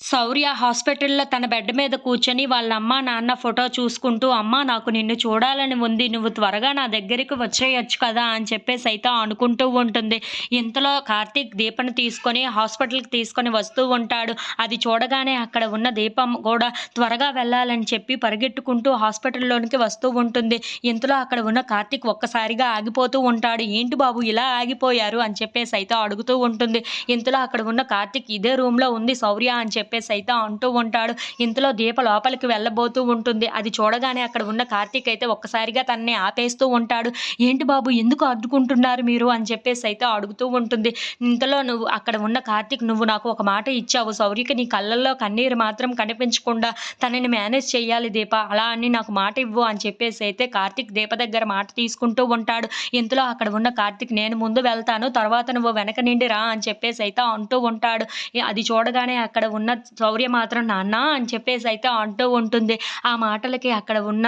శౌర్య హాస్పిటల్‌లో తన బెడ్ మీద కూర్చొని వాళ్ళ అమ్మ, నాన్న ఫోటో చూసుకుంటూ, "అమ్మా నాకు నిన్ను చూడాలని ఉంది. నువ్వు త్వరగా నా దగ్గరికి వచ్చేయొచ్చు కదా!" అని చెప్పేసి అయితే అనుకుంటూ ఉంటుంది. ఇంతలో కార్తీక్ దీపను తీసుకొని హాస్పిటల్‌కి తీసుకొని వస్తూ ఉంటాడు. అది చూడగానే అక్కడ ఉన్న దీపం కూడా త్వరగా వెళ్ళాలని చెప్పి పరిగెట్టుకుంటూ హాస్పిటల్‌లోనికి వస్తూ ఉంటుంది. ఇంతలో అక్కడ ఉన్న కార్తీక్ ఒక్కసారిగా ఆగిపోతూ ఉంటాడు. "ఏంటి బాబు ఇలా ఆగిపోయారు?" అని చెప్పేసి అయితే అడుగుతూ ఉంటుంది. ఇంతలో అక్కడ ఉన్న కార్తీక్ "ఇదే రూమ్‌లో ఉంది శౌర్య" అని చెప్పి చెప్పేసి అయితే అంటూ ఉంటాడు. ఇంతలో దీప లోపలికి వెళ్ళబోతూ ఉంటుంది. అది చూడగానే అక్కడ ఉన్న కార్తీక్ అయితే ఒక్కసారిగా తనని ఆపేస్తూ ఉంటాడు. "ఏంటి బాబు ఎందుకు అడ్డుకుంటున్నారు మీరు?" అని చెప్పేసి అయితే అడుగుతూ ఉంటుంది. ఇంతలో నువ్వు అక్కడ ఉన్న కార్తీక్ "నువ్వు నాకు ఒక మాట ఇచ్చావు. సౌరికి నీ కళ్ళల్లో కన్నీరు మాత్రం కనిపించకుండా తనని మేనేజ్ చేయాలి దీప. అలా అని నాకు మాట ఇవ్వు" అని చెప్పేసి అయితే కార్తీక్ దీప దగ్గర మాట తీసుకుంటూ ఉంటాడు. ఇంతలో అక్కడ ఉన్న కార్తీక్ "నేను ముందు వెళ్తాను. తర్వాత నువ్వు వెనక నిండి రా" అని చెప్పేసి అయితే అంటూ ఉంటాడు. అది చూడగానే అక్కడ ఉన్న శౌర్య మాత్రం "నాన్న" అని చెప్పేసి అయితే అంటూ ఉంటుంది. ఆ మాటలకి అక్కడ ఉన్న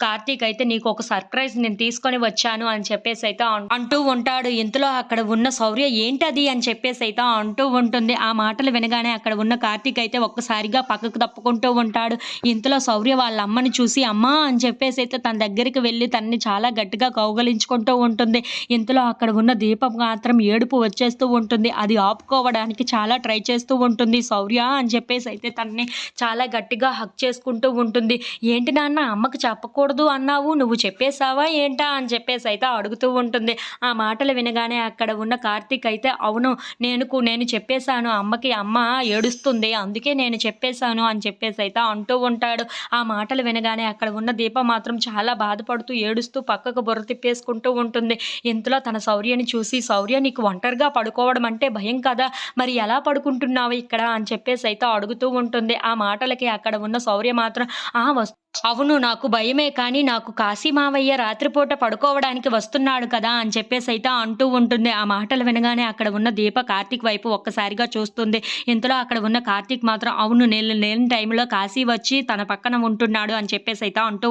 కార్తీక్ అయితే "నీకు ఒక సర్ప్రైజ్ నేను తీసుకొని వచ్చాను" అని చెప్పేసి అయితే అంటూ ఉంటాడు. ఇంతలో అక్కడ ఉన్న శౌర్య "ఏంటది?" అని చెప్పేసి అయితే అంటూ ఉంటుంది. ఆ మాటలు వినగానే అక్కడ ఉన్న కార్తీక్ అయితే ఒక్కసారిగా పక్కకు తప్పుకుంటూ ఉంటాడు. ఇంతలో శౌర్య వాళ్ళ అమ్మని చూసి "అమ్మా" అని చెప్పేసి అయితే తన దగ్గరికి వెళ్ళి తనని చాలా గట్టిగా కౌగలించుకుంటూ ఉంటుంది. ఇంతలో అక్కడ ఉన్న దీపం మాత్రం ఏడుపు వచ్చేస్తూ ఉంటుంది. అది ఆపుకోవడానికి చాలా ట్రై చేస్తూ ఉంటుంది. "శౌర్య" అని చెప్పేసి అయితే తనని చాలా గట్టిగా హక్ చేసుకుంటూ ఉంటుంది. "ఏంటి నాన్న అమ్మకు చెప్పకూడదు అన్నావు. నువ్వు చెప్పేసావా ఏంటా?" అని చెప్పేసి అయితే అడుగుతూ ఉంటుంది. ఆ మాటలు వినగానే అక్కడ ఉన్న కార్తీక్ అయితే "అవును నేను నేను చెప్పేసాను అమ్మకి. అమ్మ ఏడుస్తుంది. అందుకే నేను చెప్పేసాను" అని చెప్పేసి అయితే అంటూ ఉంటాడు. ఆ మాటలు వినగానే అక్కడ ఉన్న దీప మాత్రం చాలా బాధపడుతూ ఏడుస్తూ పక్కకు బుర్ర తిప్పేసుకుంటూ ఉంటుంది. ఇంతలో తన శౌర్యని చూసి "శౌర్య నీకు ఒంటరిగా పడుకోవడం అంటే భయం కదా! మరి ఎలా పడుకుంటున్నావు ఇక్కడ?" అని చెప్పేసి అయితే అడుగుతూ ఉంటుంది. ఆ మాటలకి అక్కడ ఉన్న శౌర్య మాత్రం "ఆ! వస్తు అవును నాకు భయమే కానీ నాకు కాశీ మావయ్య రాత్రిపూట పడుకోవడానికి వస్తున్నాడు కదా!" అని చెప్పేసి అయితే అంటూ ఉంటుంది. ఆ మాటలు వినగానే అక్కడ ఉన్న దీప కార్తీక్ వైపు ఒక్కసారిగా చూస్తుంది. ఇంతలో అక్కడ ఉన్న కార్తీక్ మాత్రం "అవును నేను లేని టైంలో కాశీ వచ్చి తన పక్కన ఉంటున్నాడు" అని చెప్పేసి అయితే అంటూ